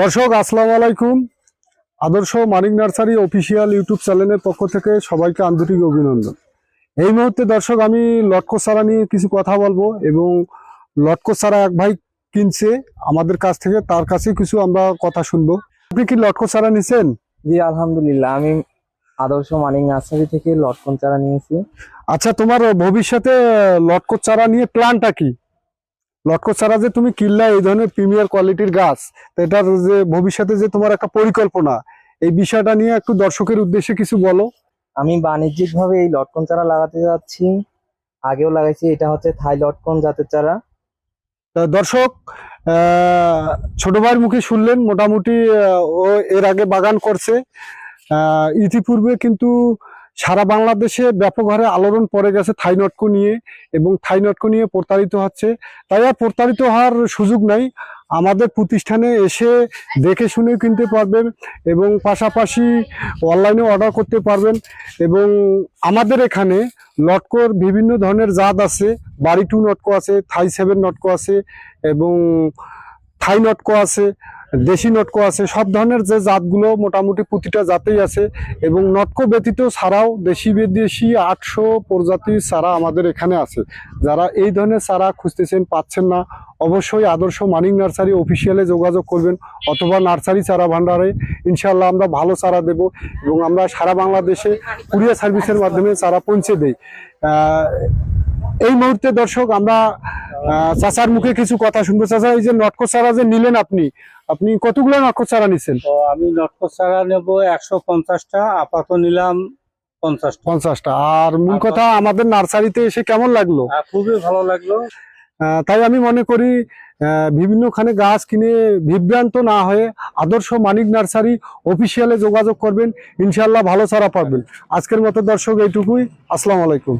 দর্শক আসসালামু আলাইকুম। আদর্শ মানিক নার্সারি অফিসিয়াল ইউটিউব চ্যানেলের পক্ষ থেকে সবাইকে আন্তরিক অভিনন্দন। এই মুহূর্তে দর্শক আমি লটকো চারা নিয়ে কিছু কথা বলব এবং লটকো চারা এক ভাই কিনছে আমাদের কাছ থেকে তার কাছে কিছু আমরা কথা শুনব। আপনি কি লটকো চারা নিছেন? জি আলহামদুলিল্লাহ। আমি আদর্শ মানিক নার্সারি থেকে লটকন চারা নিয়েছি। আচ্ছা তোমার ভবিষ্যতে লটকো চারা নিয়ে প্ল্যানটা কি? লটকো চারা যে তুমি কিনলা এই ধরনের প্রিমিয়ার কোয়ালিটির গাছ এটার যে ভবিষ্যতে যে তোমার একটা পরিকল্পনা এই বিষয়টা নিয়ে একটু দর্শকের উদ্দেশ্যে কিছু বলো। আমি বাণিজ্যিক ভাবে এই লটকন চারা লাগাতে যাচ্ছি। আগেও লাগাইছি এটা হচ্ছে থাই লটকন জাতের চারা। তা দর্শক ছোট ভাইয়ের মুখে শুনলেন মোটামুটি ও এর আগে বাগান করছে। ইতিপূর্বে কিন্তু সারা বাংলাদেশে ব্যাপক হারে আলোড়ন পড়ে গেছে থাই নটকো নিয়ে এবং থাই নটকো নিয়ে প্রতারিত হচ্ছে। তাই আর প্রতারিত হওয়ার সুযোগ নাই। আমাদের প্রতিষ্ঠানে এসে দেখে শুনে কিনতে পারবেন এবং পাশাপাশি অনলাইনে অর্ডার করতে পারবেন এবং আমাদের এখানে লটকোর বিভিন্ন ধরনের জাত আছে। বাড়ি টু নটকো আছে, থাই সেভেন নটকো আছে এবং থাই নটকো আছে, দেশি নটকো আছে, সব ধরনের যে জাতগুলো মোটামুটি প্রতিটা জাতেই আছে এবং নটকো ব্যতীত ছাড়াও দেশি বিদেশি আটশো প্রজাতির চারা আমাদের এখানে আছে। যারা এই ধরনের চারা খুঁজতেছেন পাচ্ছেন না, অবশ্যই আদর্শ মানিক নার্সারি অফিসিয়ালে যোগাযোগ করবেন অথবা নার্সারি চারা ভান্ডারে ইনশাল্লাহ আমরা ভালো চারা দেব এবং আমরা সারা বাংলাদেশে কুরিয়ার সার্ভিসের মাধ্যমে চারা পৌঁছে দেই। এই মুহূর্তে দর্শক, আমরা চাচার মুখে কিছু কথা শুনব। চাচা এই যে নটকো চারা যে নিলেন আপনি আপনি কতগুলো নটকো চারা নিছেন? আমি নটকো চারা নেব একশো পঞ্চাশটা আপাতত নিলাম পঞ্চাশটা। পঞ্চাশটা। আর মূল কথা আমাদের নার্সারিতে এসে কেমন লাগল? খুবই ভালো লাগল। তাই আমি মনে করি বিভিন্নখানে গাছ কিনে বিভ্রান্ত না হয়ে আদর্শ মানিক নার্সারি অফিসিয়ালে যোগাযোগ করবেন। ইনশাল্লাহ ভালো চারা পাবেন। আজকের মতো দর্শক এইটুকুই। আসসালামু আলাইকুম।